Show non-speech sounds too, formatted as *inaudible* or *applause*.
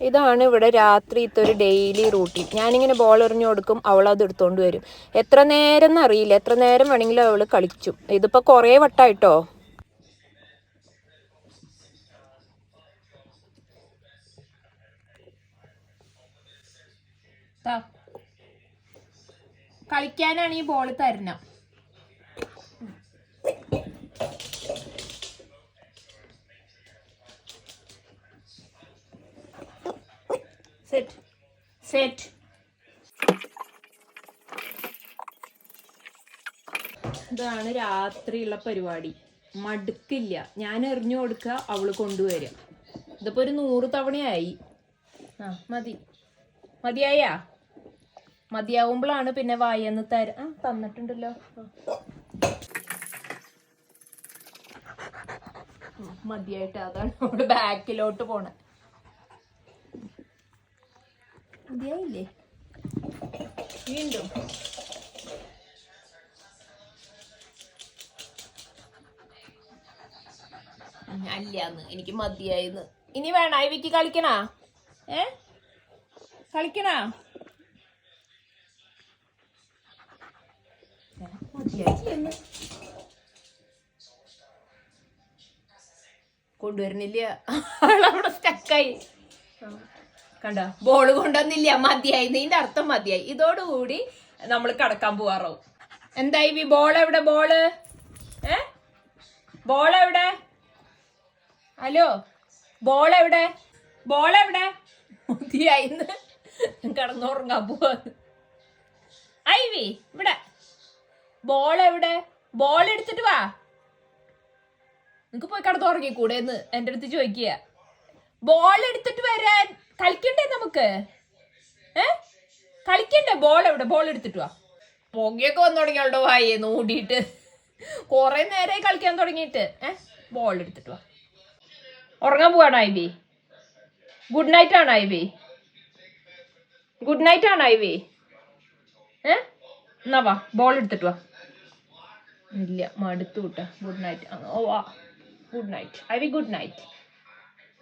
ഇതാണ് ഇവിടെ രാത്രിത്തെ ഒരു ഡെയിലി റൂട്ടീൻ ഞാനിങ്ങനെ ബോൾ എറിഞ്ഞു കൊടുക്കും അവൾ അത് എടുത്തോണ്ട് വരും. എത്ര നേരം എന്നറിയില്ല. എത്ര നേരം വേണമെങ്കിലും അവൾ കളിച്ചു ഇതിപ്പോൾ കുറേ വട്ടായിട്ടോ? കളിക്കാനാണ് ഈ ബോൾ തരണം സെറ്റ് സെറ്റ് ഇതാണ് രാത്രിയുള്ള പരിപാടി. മടുക്കില്ല. ഞാൻ എറിഞ്ഞു കൊടുക്കുക അവൾ കൊണ്ടുവരിക. ഇതിപ്പോ ഒരു നൂറ് തവണയായി. ആ മതി. മതിയായാ? മതിയാവുമ്പോഴാണ് പിന്നെ വായന്ന് തര ആ തന്നിട്ടുണ്ടല്ലോ. മതിയായിട്ട് അതാണ് ബാക്കിലോട്ട് പോണേ. മതിയായില്ലേ വീണ്ടും അല്ലാന്ന് എനിക്ക് മതിയായിന്ന്. ഇനി വേണ? ഇവയ്ക്ക് കളിക്കണാ? ഏ? കളിക്കണാ. കൊണ്ടുവരുന്നില്ല. *laughs* അവിടെ സ്റ്റക്കായി കണ്ട? ബോൾ കൊണ്ടുവന്നില്ല. മതിയായി. നിന്റെ അർത്ഥം മതിയായി. ഇതോടുകൂടി നമ്മൾ കടക്കാൻ പോവാറാവും. എന്തായി വി? ബോൾ എവിടെ? ബോൾ ഏ? ബോൾ എവിടെ? ഹലോ? ബോൾ എവിടെ? ബോൾ എവിടെ? മതിയായി. കടന്നുറങ്ങാൻ പോവാ. വി ഇവിടെ. ബോൾ എവിടെ? ബോൾ എടുത്തിട്ട് വാ. നിനക്ക് പോയി കടന്നുറങ്ങിക്കൂടെ എന്ന് എന്റെ അടുത്ത് ചോദിക്കുക. ബോൾ എടുത്തിട്ട് വരാൻ കളിക്കണ്ടേ നമുക്ക്? ഏ? കളിക്കണ്ടേ? ബോൾ എവിടെ? ബോൾ എടുത്തിട്ട് വാ. പുകയൊക്കെ വന്നു തുടങ്ങിയോണ്ടോ വായേ നോടിയിട്ട്. കുറെ നേരമായി കളിക്കാൻ തുടങ്ങിയിട്ട്. ഏ? ബോൾ എടുത്തിട്ട് വാ. ഉറങ്ങാൻ പോവാണ് ഐബി? ഗുഡ് നൈറ്റ് ആണ് ഐബി? ഗുഡ് നൈറ്റ് ആണ് ഐബി? ഏ? എന്നാ വാ ബോൾ എടുത്തിട്ട് വാ. ഇല്ല മടുത്തു വിട്ട. ഗുഡ് നൈറ്റ് ഓ വാ. ഗുഡ് നൈറ്റ് ഐ വി ഗുഡ് നൈറ്റ്